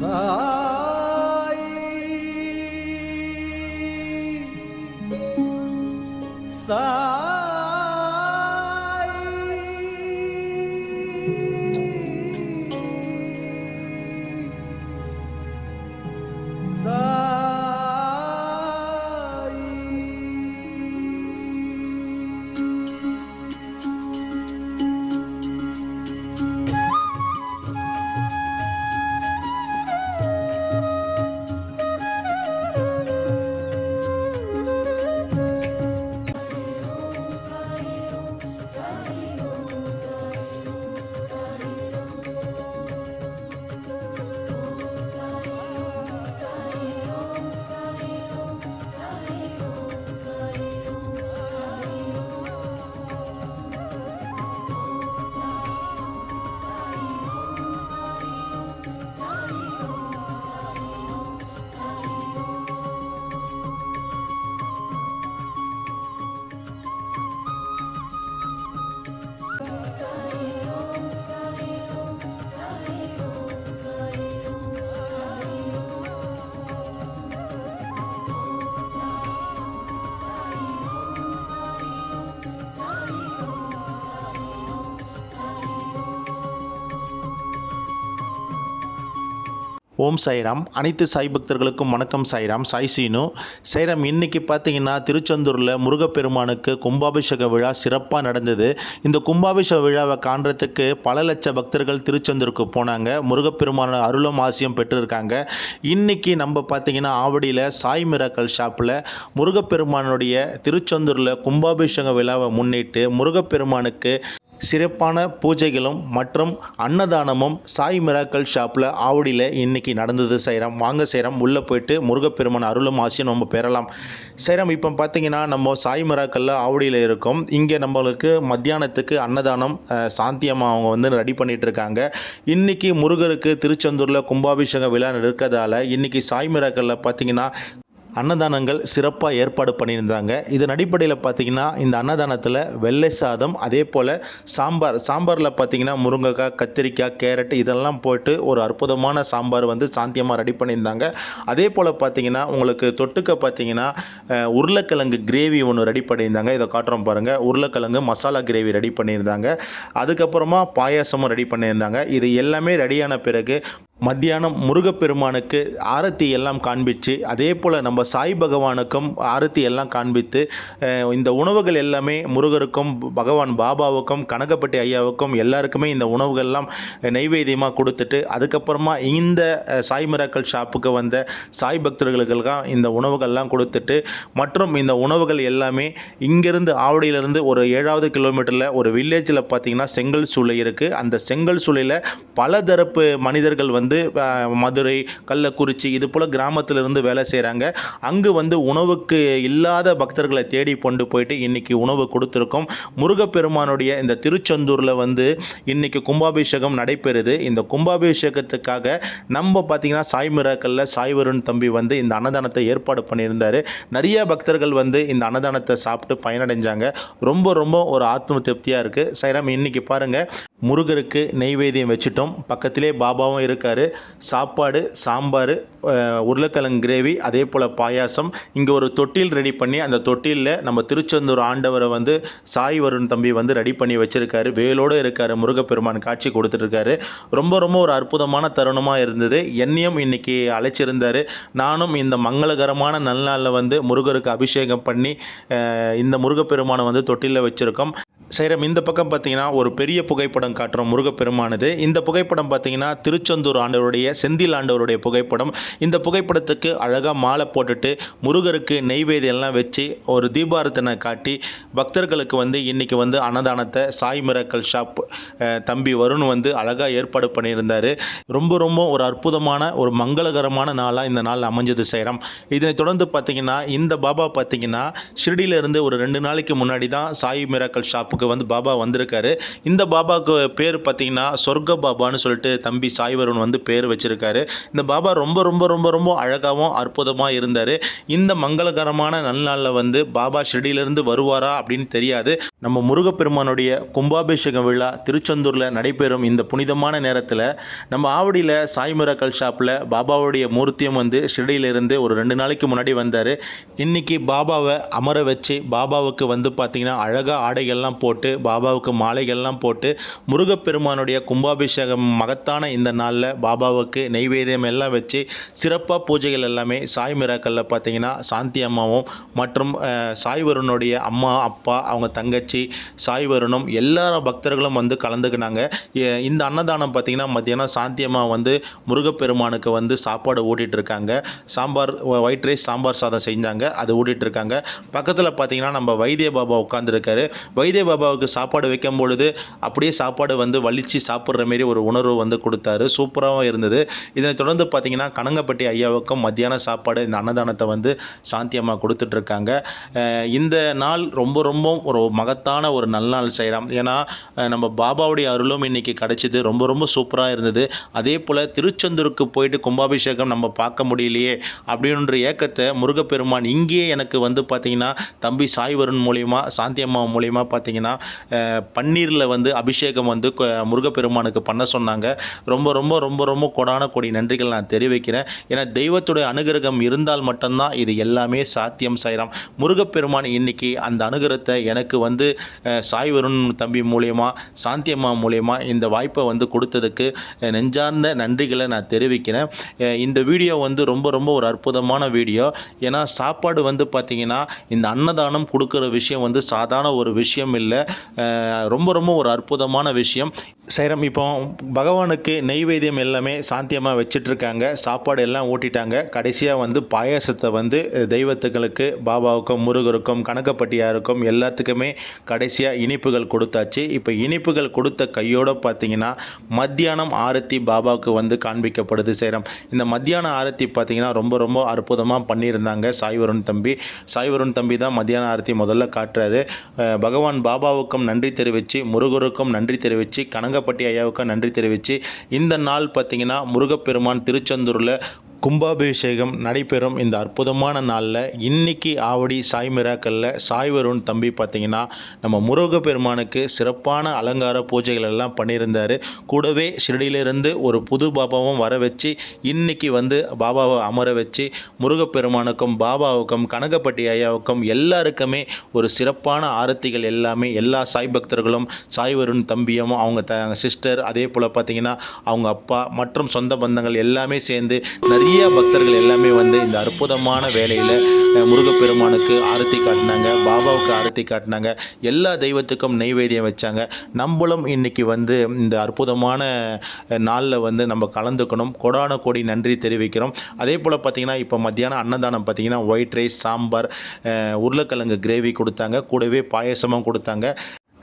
சாய் ஓம் சாய்ராம் அனைத்து சாய் பக்தர்களுக்கும் வணக்கம் சாய்ராம் சாய் சீனு. சாய்ராம் இன்றைக்கி பார்த்தீங்கன்னா திருச்செந்தூரில் முருகப்பெருமானுக்கு கும்பாபிஷேக விழா சிறப்பாக நடந்தது. இந்த கும்பாபிஷேக விழாவை காண்றதுக்கு பல லட்ச பக்தர்கள் திருச்செந்தூருக்கு போனாங்க. முருகப்பெருமான அருளும் ஆசியம் பெற்றிருக்காங்க. இன்றைக்கி நம்ம பார்த்தீங்கன்னா ஆவடியில் சாய் மிராக்கல் ஷாப்பில் முருகப்பெருமானுடைய திருச்செந்தூரில் கும்பாபிஷேக விழாவை முன்னிட்டு முருகப்பெருமானுக்கு சிறப்பான பூஜைகளும் மற்றும் அன்னதானமும் சாய் மிராக்கல் ஷாப்பில் ஆவடியில் இன்றைக்கி நடந்தது செய்கிறோம் வாங்க செய்கிறோம் உள்ளே போயிட்டு முருகப்பெருமான் அருளும் ஆசையும் நம்ம பெறலாம். செய்கிறோம் இப்போ பார்த்திங்கன்னா நம்ம சாய் மிராக்கல்ல ஆவடியில் இருக்கோம். இங்கே நம்மளுக்கு மத்தியானத்துக்கு அன்னதானம் அஹ், சாந்தியம்மா அவங்க வந்து ரெடி பண்ணிகிட்டு இருக்காங்க. இன்றைக்கி முருகருக்கு திருச்செந்தூரில் கும்பாபிஷேக விழா இருக்கிறதால இன்றைக்கி சாய் மிராக்கல்ல பார்த்தீங்கன்னா அன்னதானங்கள் சிறப்பாக ஏற்பாடு பண்ணியிருந்தாங்க. இதன் அடிப்படையில் பார்த்தீங்கன்னா இந்த அன்னதானத்தில் வெள்ளை சாதம் அதே போல் சாம்பார் சாம்பாரில் பார்த்தீங்கன்னா முருங்கைக்காய் கத்திரிக்காய் கேரட் இதெல்லாம் போட்டு ஒரு அற்புதமான சாம்பார் வந்து சாந்தியமாக ரெடி பண்ணியிருந்தாங்க. அதே போல் பார்த்தீங்கன்னா உங்களுக்கு தொட்டுக்க பார்த்தீங்கன்னா உருளைக்கிழங்கு கிரேவி ஒன்று ரெடி பண்ணியிருந்தாங்க. இதை காட்டுறோம் பாருங்கள் உருளைக்கிழங்கு மசாலா கிரேவி ரெடி பண்ணியிருந்தாங்க. அதுக்கப்புறமா பாயாசமும் ரெடி பண்ணியிருந்தாங்க. இது எல்லாமே ரெடியான பிறகு மத்தியானம் முருகப்பெருமானுக்கு ஆரத்தி எல்லாம் காண்பிச்சு அதே போல் நம்ம சாய் பகவானுக்கும் ஆரத்தி எல்லாம் காண்பித்து இந்த உணவுகள் எல்லாமே முருகருக்கும் பகவான் பாபாவுக்கும் கனகப்பட்டி ஐயாவுக்கும் எல்லாருக்குமே இந்த உணவுகள்லாம் நைவேத்தியமாக கொடுத்துட்டு அதுக்கப்புறமா இந்த சாய் மிராக்கல் ஷாப்புக்கு வந்த சாய் பக்தர்களுக்கெல்லாம் இந்த உணவுகள்லாம் கொடுத்துட்டு மற்றும் இந்த உணவுகள் எல்லாமே இங்கேருந்து ஆவடியிலேருந்து ஒரு ஏழாவது கிலோமீட்டரில் ஒரு வில்லேஜில் பார்த்தீங்கன்னா செங்கல் சூளை இருக்குது அந்த செங்கல் சூளையில் பல தரப்பு மனிதர்கள் வந்து வந்து மதுரை கள்ளக்குறிச்சி இது போல் கிராமத்திலிருந்து வேலை செய்கிறாங்க அங்கு வந்து உணவுக்கு இல்லாத பக்தர்களை தேடி கொண்டு போயிட்டு இன்றைக்கி உணவு கொடுத்துருக்கோம். முருகப்பெருமானுடைய இந்த திருச்செந்தூரில் வந்து இன்னைக்கு கும்பாபிஷேகம் நடைபெறுது. இந்த கும்பாபிஷேகத்துக்காக நம்ம பார்த்திங்கன்னா சாய் மிராக்கல்ல சாய் வருண் தம்பி வந்து இந்த அன்னதானத்தை ஏற்பாடு பண்ணியிருந்தாரு. நிறைய பக்தர்கள் வந்து இந்த அன்னதானத்தை சாப்பிட்டு பயனடைஞ்சாங்க. ரொம்ப ரொம்ப ஒரு ஆத்ம திருப்தியாக இருக்குது சைராம் இன்னைக்கு பாருங்கள் முருகருக்கு நெய்வேதியம் வச்சுட்டோம். பக்கத்திலே பாபாவும் இருக்கார். சாப்பாடு சாம்பார் உருளைக்கிழங்கு கிரேவி அதே போல் பாயாசம். இங்கே ஒரு தொட்டில் ரெடி பண்ணி அந்த தொட்டிலில் நம்ம திருச்செந்தூர் ஆண்டவரை வந்து சாய் வருண் தம்பி வந்து ரெடி பண்ணி வச்சுருக்காரு. வேலோடு இருக்கார் முருகப்பெருமான் காட்சி கொடுத்துட்ருக்காரு. ரொம்ப ரொம்ப ஒரு அற்புதமான தருணமாக இருந்தது. என்னையும் இன்னைக்கு அழைச்சிருந்தார். நானும் இந்த மங்களகரமான நல்நாளில் வந்து முருகருக்கு அபிஷேகம் பண்ணி இந்த முருகப்பெருமானை வந்து தொட்டிலில் வச்சுருக்கோம். சைரம் இந்த பக்கம் பார்த்தீங்கன்னா ஒரு பெரிய புகைப்படம் காட்டுறோம் முருகப்பெருமானது. இந்த புகைப்படம் பார்த்தீங்கன்னா திருச்செந்தூர் ஆண்டவருடைய செந்தில் ஆண்டவருடைய புகைப்படம். இந்த புகைப்படத்துக்கு அழகாக மாலை போட்டுட்டு முருகருக்கு நெய்வேதியெல்லாம் வச்சு ஒரு தீபாரத்தனை காட்டி பக்தர்களுக்கு வந்து இன்றைக்கி வந்து அன்னதானத்தை சாய் மிராக்கல் ஷாப் தம்பி வருண் வந்து அழகாக ஏற்பாடு பண்ணியிருந்தார். ரொம்ப ரொம்ப ஒரு அற்புதமான ஒரு மங்களகரமான நாளாக இந்த நாள் அமைஞ்சது செய்கிறோம் இதனைத் தொடர்ந்து பார்த்தீங்கன்னா இந்த பாபா பார்த்தீங்கன்னா ஷிரடியிலேருந்து ஒரு ரெண்டு நாளைக்கு முன்னாடி தான் சாய் மிராக்கல் ஷாப்புக்கு வந்து பாபா வந்திருக்காரு. இந்த பாபாவுக்கு பேர் பார்த்தீங்கன்னா சொர்க்க பாபான்னு சொல்லிட்டு தம்பி சாய்வருண் வந்து பேர் வச்சுருக்காரு. இந்த பாபா ரொம்ப ரொம்ப ரொம்ப ரொம்ப அழகாகவும் அற்புதமாக இருந்தார். இந்த மங்களகரமான நல்நாளில் வந்து பாபா ஷிரடியிலேருந்து வருவாரா அப்படின்னு தெரியாது. நம்ம முருகப்பெருமானுடைய கும்பாபிஷேக விழா திருச்செந்தூரில் நடைபெறும் இந்த புனிதமான நேரத்தில் நம்ம ஆவடியில் சாய் மிராக்கல் ஷாப்பில் பாபாவுடைய மூர்த்தியம் வந்து ஷிரடியிலிருந்து ஒரு ரெண்டு நாளைக்கு முன்னாடி வந்தார். இன்றைக்கி பாபாவை அமர வச்சு பாபாவுக்கு வந்து பார்த்திங்கன்னா அழகாக ஆடைகள்லாம் போட்டு பாபாவுக்கு மாலைகள்லாம் போட்டு முருகப்பெருமானுடைய கும்பாபிஷேகம் மகத்தான இந்த நாளில் பாபாவுக்கு நெய்வேதியம் எல்லாம் வச்சு சிறப்பாக பூஜைகள் எல்லாமே சாய் மிராக்கல்ல பார்த்தீங்கன்னா சாந்தி அம்மாவும் மற்றும் சாய் வருணுடைய அம்மா அப்பா அவங்க தங்கச்சி சாய் வருணும் எல்லா பக்தர்களும் வந்து கலந்துக்கினாங்க. இந்த அன்னதானம் பார்த்தீங்கன்னா மத்தியானம் சாந்தி அம்மா வந்து முருகப்பெருமானுக்கு வந்து சாப்பாடு ஊட்டிட்டு இருக்காங்க சாம்பார் ஒயிட் ரைஸ் சாம்பார் சாதம் செஞ்சாங்க. அது ஊட்டிட்டு இருக்காங்க பக்கத்தில் பார்த்தீங்கன்னா நம்ம வைத்திய பாபா உட்காந்துருக்காரு வைத்திய பாபாவுக்கு சாப்பாடு வைக்கும் பொழுது அப்படியே சாப்பாடு வந்து வலிச்சு சாப்பிட்ற மாரி ஒரு உணர்வு வந்து கொடுத்தாரு. சூப்பராகவும் இருந்தது. இதனைத் தொடர்ந்து பார்த்தீங்கன்னா கனங்கப்பட்டி ஐயாவுக்கும் மத்தியான சாப்பாடு இந்த அன்னதானத்தை வந்து சாந்தி அம்மா கொடுத்துட்ருக்காங்க இந்த நாள் ரொம்ப ரொம்ப ஒரு மகத்தான ஒரு நல்நாள் செய்கிறோம் ஏன்னா நம்ம பாபாவுடைய அருளும் இன்னைக்கு கிடச்சிது. ரொம்ப ரொம்ப சூப்பராக இருந்தது. அதே போல் திருச்செந்தூருக்கு போயிட்டு கும்பாபிஷேகம் நம்ம பார்க்க முடியலையே அப்படின்ற ஏக்கத்தை முருகப்பெருமான் இங்கேயே எனக்கு வந்து பார்த்திங்கன்னா தம்பி சாய் மூலிமா சாந்தி அம்மா மூலியமா பார்த்தீங்கன்னா பன்னீரில் வந்து அபிஷேகம் வந்து முருகப்பெருமானுக்கு பண்ண சொன்னாங்க. ரொம்ப ரொம்ப ரொம்ப ரொம்ப கொடான கொடி நன்றிகள் நான் தெரிவிக்கிறேன். ஏன்னா தெய்வத்துடைய அனுகிரகம் இருந்தால் மட்டும்தான் இது எல்லாமே சாத்தியம் செய்கிறோம் முருகப்பெருமான் இன்னைக்கு அந்த அனுகிரகத்தை எனக்கு வந்து அஹ், சாய் வருண் தம்பி மூலயமா சாந்தியம்மா மூலியமா இந்த வாய்ப்பை வந்து கொடுத்ததுக்கு நெஞ்சார்ந்த நன்றிகளை நான் தெரிவிக்கிறேன். இந்த வீடியோ வந்து ரொம்ப ரொம்ப ஒரு அற்புதமான வீடியோ. ஏன்னா சாப்பாடு வந்து பார்த்திங்கன்னா இந்த அன்னதானம் கொடுக்குற விஷயம் வந்து சாதாரண ஒரு விஷயம் இல்லை. ரொம்ப ரொம்ப ஒரு அற்புதமான விஷயம். சைரம் இப்போ பகவானுக்கு நெய்வேத்தியம் எல்லாமே சாந்தியமாக வச்சிட்ருக்காங்க. சாப்பாடு எல்லாம் ஊட்டிட்டாங்க. கடைசியாக வந்து பாயாசத்தை வந்து தெய்வத்துகளுக்கு பாபாவுக்கும் முருகருக்கும் கணக்கப்பட்டியாருக்கும் எல்லாத்துக்குமே கடைசியாக இனிப்புகள் கொடுத்தாச்சு. இப்போ இனிப்புகள் கொடுத்த கையோடு பார்த்தீங்கன்னா மத்தியானம் ஆரத்தி பாபாவுக்கு வந்து காண்பிக்கப்படுது சைரம். இந்த மத்தியான ஆரத்தி பார்த்திங்கன்னா ரொம்ப ரொம்ப அற்புதமாக பண்ணியிருந்தாங்க சாய்வருண் தம்பி. சாய்வருண் தம்பி தான் மத்தியான ஆரத்தி முதல்ல காட்டுறாரு. பகவான் பாபாவுக்கும் நன்றி தெரிவித்து முருகருக்கும் நன்றி தெரிவித்து கனகப்பட்டி ஐயாவுக்கு நன்றி தெரிவித்து இந்த நாள் பார்த்திங்கன்னா முருகப்பெருமான் திருச்செந்தூரில் கும்பாபிஷேகம் நடைபெறும் இந்த அற்புதமான நாளில் இன்னைக்கு ஆவடி சாய் மிராக்கல்ல சாய் வருண் தம்பி பார்த்தீங்கன்னா நம்ம முருகப்பெருமானுக்கு சிறப்பான அலங்கார பூஜைகள் எல்லாம் பண்ணியிருந்தார். கூடவே ஷிரடியிலிருந்து ஒரு புது பாபாவும் வர வச்சு இன்னைக்கு வந்து பாபாவை அமர வச்சு முருகப்பெருமானுக்கும் பாபாவுக்கும் கனகப்பட்டி ஐயாவுக்கும் எல்லாருக்குமே ஒரு சிறப்பான ஆரத்திகள் எல்லாமே எல்லா சாய் பக்தர்களும் சாய் வருண் தம்பியும் அவங்க த சிஸ்டர் அதே போல் பார்த்தீங்கன்னா அவங்க அப்பா மற்றும் சொந்த பந்தங்கள் எல்லாமே சேர்ந்து நிறைய பக்தர்கள் எல்லாமே வந்து இந்த அற்புதமான வேலையில் முருகப்பெருமானுக்கு ஆரத்தி காட்டினாங்க பாபாவுக்கு ஆரத்தி காட்டினாங்க எல்லா தெய்வத்துக்கும் நெய்வேத்தியம் வச்சாங்க. நம்மளும் இன்றைக்கி வந்து இந்த அற்புதமான நாளில் வந்து நம்ம கலந்துக்கணும். கொடான கோடி நன்றி தெரிவிக்கிறோம். அதே போல் பார்த்திங்கன்னா இப்போ மத்தியானம் அன்னதானம் பார்த்திங்கன்னா ஒயிட் ரைஸ் சாம்பார் உருளைக்கிழங்கு கிரேவி கொடுத்தாங்க. கூடவே பாயசமும் கொடுத்தாங்க.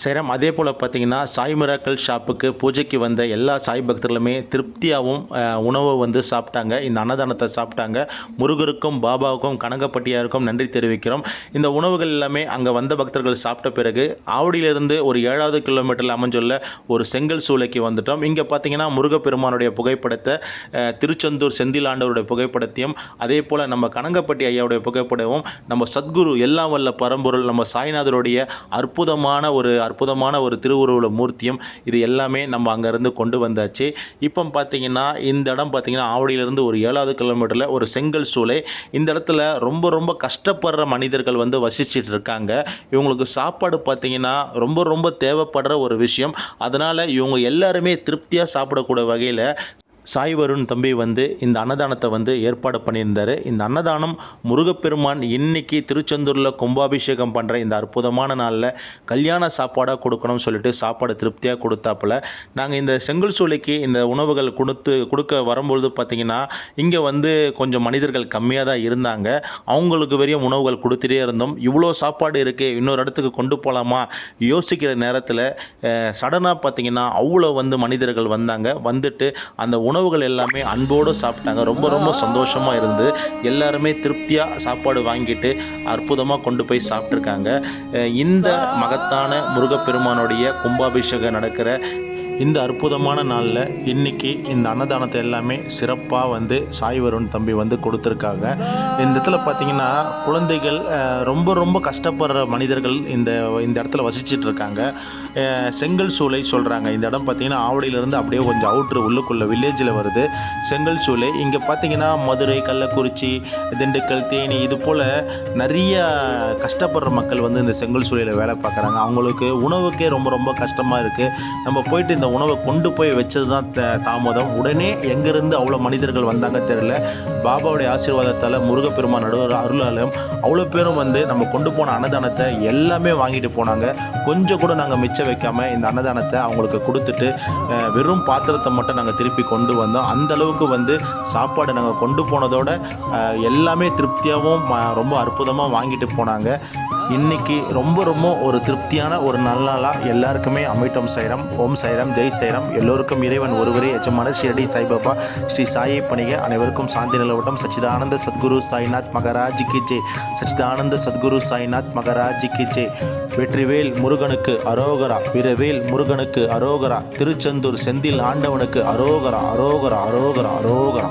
சேரம். அதே போல் பார்த்தீங்கன்னா சாய் மிராக்கல் ஷாப்புக்கு பூஜைக்கு வந்த எல்லா சாய் பக்தர்களுமே திருப்தியாகவும் உணவை வந்து சாப்பிட்டாங்க. இந்த அன்னதானத்தை சாப்பிட்டாங்க. முருகருக்கும் பாபாவுக்கும் கனகப்பட்டியாருக்கும் நன்றி தெரிவிக்கிறோம். இந்த உணவுகள் எல்லாமே அங்கே வந்த பக்தர்கள் சாப்பிட்ட பிறகு ஆவடியிலிருந்து ஒரு ஏழாவது கிலோமீட்டரில் அமைஞ்சுள்ள ஒரு செங்கல் சூளைக்கு வந்துட்டோம். இங்கே பார்த்தீங்கன்னா முருகப்பெருமானுடைய புகைப்படத்தை திருச்செந்தூர் செந்திலாண்டவருடைய புகைப்படத்தையும் அதே போல் நம்ம கனகப்பட்டி ஐயாவுடைய புகைப்படமும் நம்ம சத்குரு எல்லாம் வல்ல பரம்பொருள் நம்ம சாய்நாதருடைய அற்புதமான ஒரு அற்புதமான ஒரு திருவுருவ மூர்த்தியும் இது எல்லாமே நம்ம அங்கேருந்து கொண்டு வந்தாச்சு. இப்போ பார்த்தீங்கன்னா இந்த இடம் பார்த்தீங்கன்னா ஆவடியிலேருந்து ஒரு ஏழாவது கிலோமீட்டரில் ஒரு செங்கல் சூளை. இந்த இடத்துல ரொம்ப ரொம்ப கஷ்டப்படுற மனிதர்கள் வந்து வசிச்சுட்டு இருக்காங்க. இவங்களுக்கு சாப்பாடு பார்த்தீங்கன்னா ரொம்ப ரொம்ப தேவைப்படுற ஒரு விஷயம். அதனால் இவங்க எல்லாருமே திருப்தியாக சாப்பிடக்கூடிய வகையில் சாய் வருண் தம்பி வந்து இந்த அன்னதானத்தை வந்து ஏற்பாடு பண்ணியிருந்தார். இந்த அன்னதானம் முருகப்பெருமான் இன்னைக்கு திருச்செந்தூரில் கும்பாபிஷேகம் பண்ணுற இந்த அற்புதமான நாளில் கல்யாண சாப்பாடாக கொடுக்கணும்னு சொல்லிட்டு சாப்பாடு திருப்தியாக கொடுத்தாப்புல. நாங்கள் இந்த செங்கல் சூளைக்கு இந்த உணவுகள் கொடுத்து கொடுக்க வரும்பொழுது பார்த்திங்கன்னா இங்கே வந்து கொஞ்சம் மனிதர்கள் கம்மியாக தான் இருந்தாங்க. அவங்களுக்கு வரையும் உணவுகள் கொடுத்துட்டே இருந்தோம். இவ்வளோ சாப்பாடு இருக்கே இன்னொரு இடத்துக்கு கொண்டு போகலாமா யோசிக்கிற நேரத்தில் சடனாக பார்த்தீங்கன்னா அவ்வளோ வந்து மனிதர்கள் வந்தாங்க. வந்துட்டு அந்த உணவுகள் எல்லாமே அன்போடு சாப்பிட்டாங்க. ரொம்ப ரொம்ப சந்தோஷமாக இருந்து எல்லாருமே திருப்தியாக சாப்பாடு வாங்கிட்டு அற்புதமாக கொண்டு போய் சாப்பிட்ருக்காங்க இந்த மகத்தான முருகப்பெருமானுடைய கும்பாபிஷேகம் நடக்கிற இந்த அற்புதமான நாளில் இன்னைக்கு இந்த அன்னதானத்தை எல்லாமே சிறப்பாக வந்து சாய் வருண் தம்பி வந்து கொடுத்துருக்காங்க. இந்த இடத்துல பார்த்தீங்கன்னா குழந்தைகள் ரொம்ப ரொம்ப கஷ்டப்படுற மனிதர்கள் இந்த இந்த இடத்துல வசிச்சிட்டு இருக்காங்க. செங்கல் சூளை சொல்கிறாங்க இந்த இடம் பார்த்தீங்கன்னா ஆவடியிலேருந்து அப்படியே கொஞ்சம் அவுட்ரு உள்ளுக்குள்ள வில்லேஜில் வருது. செங்கல் சூளை இங்கே பார்த்தீங்கன்னா மதுரை கள்ளக்குறிச்சி திண்டுக்கல் தேனி இது போல் நிறைய கஷ்டப்படுற மக்கள் வந்து இந்த செங்கல் சூளையில் வேலை பார்க்குறாங்க. அவங்களுக்கு உணவுக்கே ரொம்ப ரொம்ப கஷ்டமாக இருக்குது நம்ம போயிட்டு இந்த உணவை கொண்டு போய் வச்சது தான் த- தாமதம். உடனே எங்கேருந்து அவ்வளோ மனிதர்கள் வந்தாங்க தெரியல. பாபாவுடைய ஆசீர்வாதத்தால் முருகப்பெருமான் நடுவர் அருளாலும் அவ்வளோ பேரும் வந்து நம்ம கொண்டு போன அன்னதானத்தை எல்லாமே வாங்கிட்டு போனாங்க. கொஞ்சம் கூட நாங்கள் மிச்சம் வைக்காமல் இந்த அன்னதானத்தை அவங்களுக்கு கொடுத்துட்டு வெறும் பாத்திரத்தை மட்டும் நாங்கள் திருப்பி கொண்டு வந்தோம். அந்த அளவுக்கு வந்து சாப்பாடு நாங்கள் கொண்டு போனதோட எல்லாமே திருப்தியாகவும் ரொம்ப அற்புதமாக வாங்கிட்டு போனாங்க. இன்னைக்கு ரொம்ப ரொம்ப ஒரு திருப்தியான ஒரு நல்ல நாளாக எல்லாருக்குமே அமைட்டம் சைரம் ஓம் சைரம் ஜெய் சைரம். எல்லோருக்கும் இறைவன் ஒருவரே எஜமானர் ஷிரடி சாய்பாபா ஸ்ரீ சாயை பணிக. அனைவருக்கும் சாந்தி நிலவட்டம். சச்சிதானந்த சத்குரு சாய்நாத் மகராஜ் கி ஜெய். சச்சிதானந்த சத்குரு சாய்நாத் மகராஜ் கி ஜெய். வெற்றிவேல் முருகனுக்கு அரோகரா விரவேல் முருகனுக்கு அரோகரா. திருச்செந்தூர் செந்தில் ஆண்டவனுக்கு அரோகரா அரோகரா அரோகரா அரோகரா.